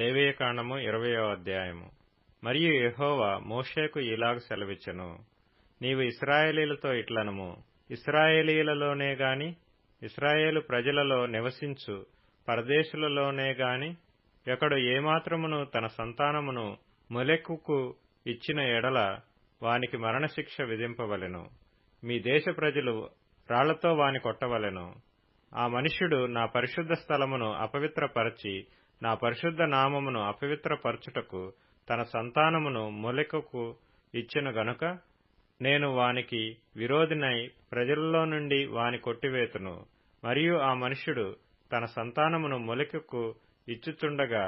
లేవియకాండము ఇరవయో అధ్యాయము. మరియు యహోవా మోషేకు ఇలాగ సెలవిచ్చెను. నీవు ఇస్రాయేలీలతో ఇట్లనము. ఇస్రాయేలీలలోనే గాని ఇస్రాయేలు ప్రజలలో నివసించు పరదేశులలోనే గాని ఒకడు ఏమాత్రమును తన సంతానమును మొలెక్కుకు ఇచ్చిన ఎడల వానికి మరణశిక్ష విధింపవలెను. మీ దేశ ప్రజలు రాళ్ళతో వాని కొట్టవలెను. ఆ మనుష్యుడు నా పరిశుద్ధ స్థలమును అపవిత్రపరచి నా పరిశుద్ధ నామమును అపవిత్రపరచుటకు తన సంతానమును మొలెకకు ఇచ్చెను గనుక నేను వానికి విరోధినై ప్రజలలో నుండి వాని కొట్టివేతును. మరియు ఆ మనుష్యుడు తన సంతానమును మొలెకకు ఇచ్చుచుండగా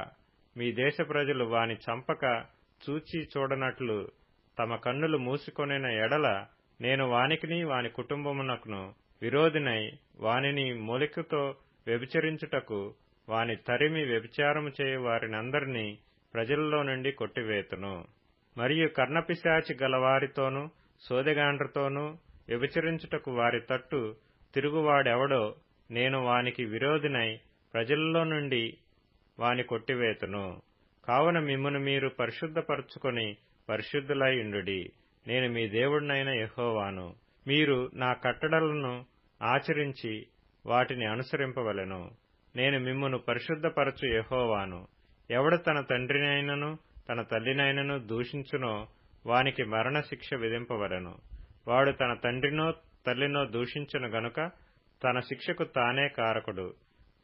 మీ దేశ ప్రజలు వాని చంపక చూచి చూడనట్లు తమ కన్నులు మూసుకొనిన ఎడల నేను వానికిని వాని కుటుంబమునకును విరోధినై వానిని మొలికతో వ్యభిచరించుటకు వాని తరిమి వ్యభిచారము చేయు వారినందరినీ ప్రజల్లో నుండి కొట్టివేతును. మరియు కర్ణపిశాచి గలవారితోనూ సోదెగాండ్రతోనూ వ్యభిచరించుటకు వారి తట్టు తిరుగువాడెవడో నేను వానికి విరోధినై ప్రజల్లో నుండి వాని కొట్టివేతును. కావున మిమ్మును మీరు పరిశుద్ధపరచుకొని పరిశుద్ధులై ఉండుడి. నేను మీ దేవుడినైన యహోవాను. మీరు నా కట్టడలను ఆచరించి వాటిని అనుసరింపవలెను. నేను మిమ్మును పరిశుద్ధపరచు యహోవాను. ఎవడు తన తండ్రినైనను తన తల్లినైనను దూషించునో వానికి మరణశిక్ష విధింపవలెను వాడు తన తండ్రినో తల్లినో దూషించను గనుక తన శిక్షకు తానే కారకుడు.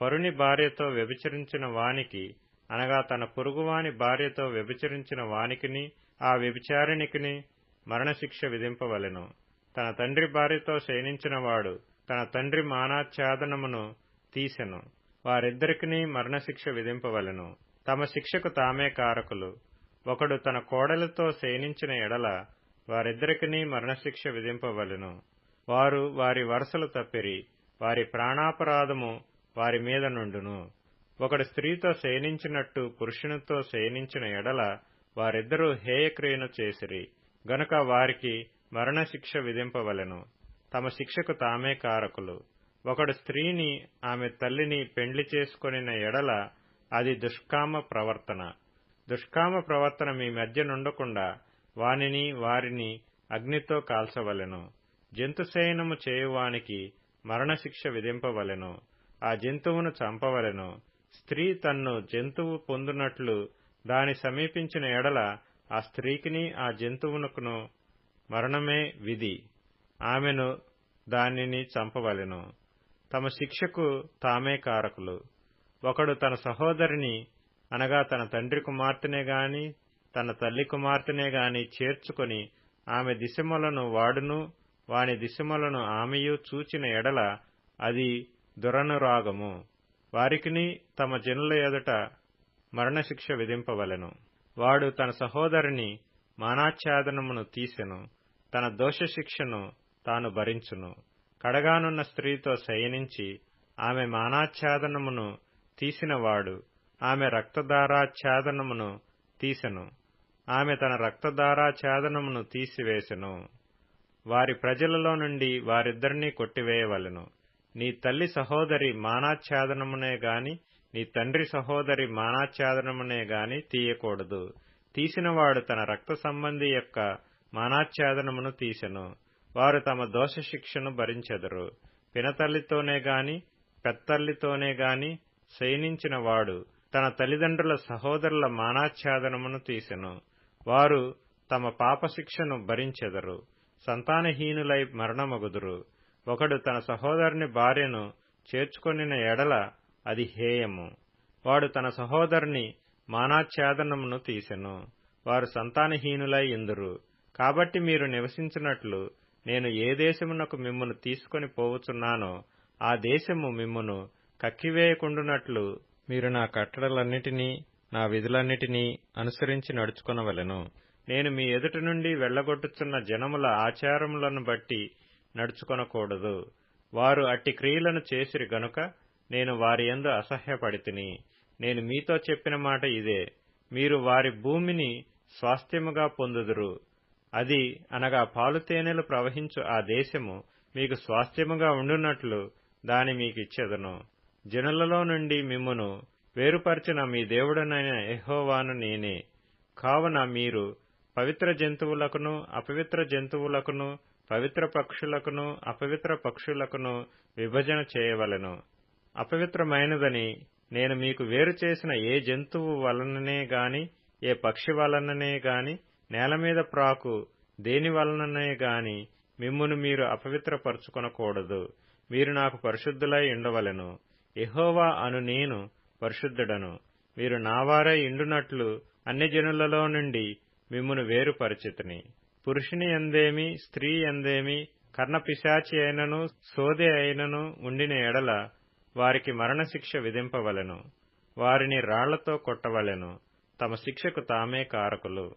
పరుని భార్యతో వ్యభిచరించిన వానికి అనగా తన పొరుగువాని భార్యతో వ్యభిచరించిన వానికిని ఆ వ్యభిచారిణికిని మరణశిక్ష విధింపవలెను. తన తండ్రి భార్యతో శయనించిన వాడు తన తండ్రి మానాచ్ఛాదనమును తీసెను. వారిద్దరికిని మరణశిక్ష విధింపవలెను. తమ శిక్షకు తామే కారకులు. ఒకడు తన కోడలతో సేనించిన ఎడల వారిద్దరికిని మరణశిక్ష విధింపవలెను. వారు వారి వరసలు తప్పిరి. వారి ప్రాణాపరాధము వారి మీద నుండును. ఒకడు స్త్రీతో సేనించినట్టు పురుషునితో సేనించిన ఎడల వారిద్దరూ హేయక్రియను చేసిరి. గనుక వారికి మరణశిక్ష విధింపవలెను. తమ శిక్షకు తామే కారకులు. ఒకడు స్త్రీని ఆమె తల్లిని పెండ్లి చేసుకొనిన ఎడల అది దుష్కామ ప్రవర్తన. దుష్కామ ప్రవర్తన మీ మధ్య నుండకుండా వానిని వారిని అగ్నితో కాల్చవలెను. జంతుశయనము చేయువానికి మరణశిక్ష విధింపవలెను. ఆ జంతువును చంపవలెను. స్త్రీ తన్ను జంతువు పొందునట్లు దాని సమీపించిన ఎడల ఆ స్త్రీకిని ఆ జంతువునకును మరణమే విధి. ఆమెను దానిని చంపవలెను. తమ శిక్షకు తామే కారకులు. ఒకడు తన సహోదరిని అనగా తన తండ్రి కుమార్తెనే గాని తన తల్లి కుమార్తెనే గాని చేర్చుకొని ఆమె దిశములను వాడును వాని దిశమలను ఆమెయు చూచిన ఎడల అది దురనురాగము. వారికిని తమ జనుల ఎదుట మరణశిక్ష విధింపవలెను. వాడు తన సహోదరిని మానాచ్ఛాదనమును తీసెను తన దోషశిక్షను తాను భరించును. కడగానున్న స్త్రీతో శయనించి ఆమె మానాచ్ఛాదనమును తీసినవాడు ఆమె రక్తధారాచ్ఛాదనమును తీసెను. ఆమె తన రక్తదారాఛాదనమును తీసివేసెను. వారి ప్రజలలో నుండి వారిద్దరినీ కొట్టివేయవలెను. నీ తల్లి సహోదరి మానాచ్ఛాదనమునే గాని నీ తండ్రి సహోదరి మానాచ్ఛాదనమునే గాని తీయకూడదు. తీసినవాడు తన రక్త సంబంధి యొక్క మానాచ్ఛాదనమును తీసెను. వారు తమ దోష శిక్షను భరించెదరు. పినతల్లితోనే గాని పెత్తల్లితోనే గాని శయనించిన వాడు తన తల్లిదండ్రుల సహోదరుల మానాచ్ఛాదనమును తీసెను. వారు తమ పాపశిక్షను భరించెదరు. సంతానహీనులై మరణమగుదురు. ఒకడు తన సహోదరుని భార్యను చేర్చుకొనిన ఎడల అది హేయము. వాడు తన సహోదరుని మానాచ్ఛాదనమును తీసెను. వారు సంతానహీనులై ఇందురు. కాబట్టి మీరు నివసించినట్లు నేను ఏ దేశమునకు మిమ్మును తీసుకొని పోవుచున్నానో ఆ దేశము మిమ్మును కక్కివేయకుండునట్లు మీరు నా కట్టడలన్నిటినీ నా విధులన్నిటినీ అనుసరించి నడుచుకొనవలెను. నేను మీ ఎదుటి నుండి వెళ్ళగొట్టుచున్న జనముల ఆచారములను బట్టి నడుచుకొనకూడదు. వారు అట్టి క్రియలను చేసిరి గనుక నేను వారి యందు అసహ్యపడితిని. నేను మీతో చెప్పిన మాట ఇదే. మీరు వారి భూమిని స్వాస్థ్యముగా పొందుదురు. అది అనగా పాలు తేనెలు ప్రవహించు ఆ దేశము మీకు స్వాస్థ్యముగా ఉండునట్లు దాని మీకిచ్చెదను. జనులలో నుండి మిమ్మును వేరుపరచిన మీ దేవుడనైన ఎహోవాను నేనే. కావున మీరు పవిత్ర జంతువులకును అపవిత్ర జంతువులకును పవిత్ర పక్షులకును అపవిత్ర పక్షులకును విభజన చేయవలెను. అపవిత్రమైనదని నేను మీకు వేరు చేసిన ఏ జంతువు వలననే గాని ఏ పక్షి వలననే గాని నేల మీద ప్రాకు దేని వలననే గాని మిమ్మును మీరు అపవిత్రపరచుకొనకూడదు. మీరు నాకు పరిశుద్ధులై ఉండవలెను. ఎహోవా అను నేను పరిశుద్ధుడను. మీరు నావారై ఇండునట్లు అన్ని జనులలో నుండి మిమ్మును వేరుపరిచితిని. పురుషుని ఎందేమి స్త్రీ ఎందేమి కర్ణపిశాచి అయినను సోదె అయినను ఉండిన ఎడల వారికి మరణశిక్ష విధింపవలెను. వారిని రాళ్ళతో కొట్టవలెను. తమ శిక్షకు తామే కారకులు.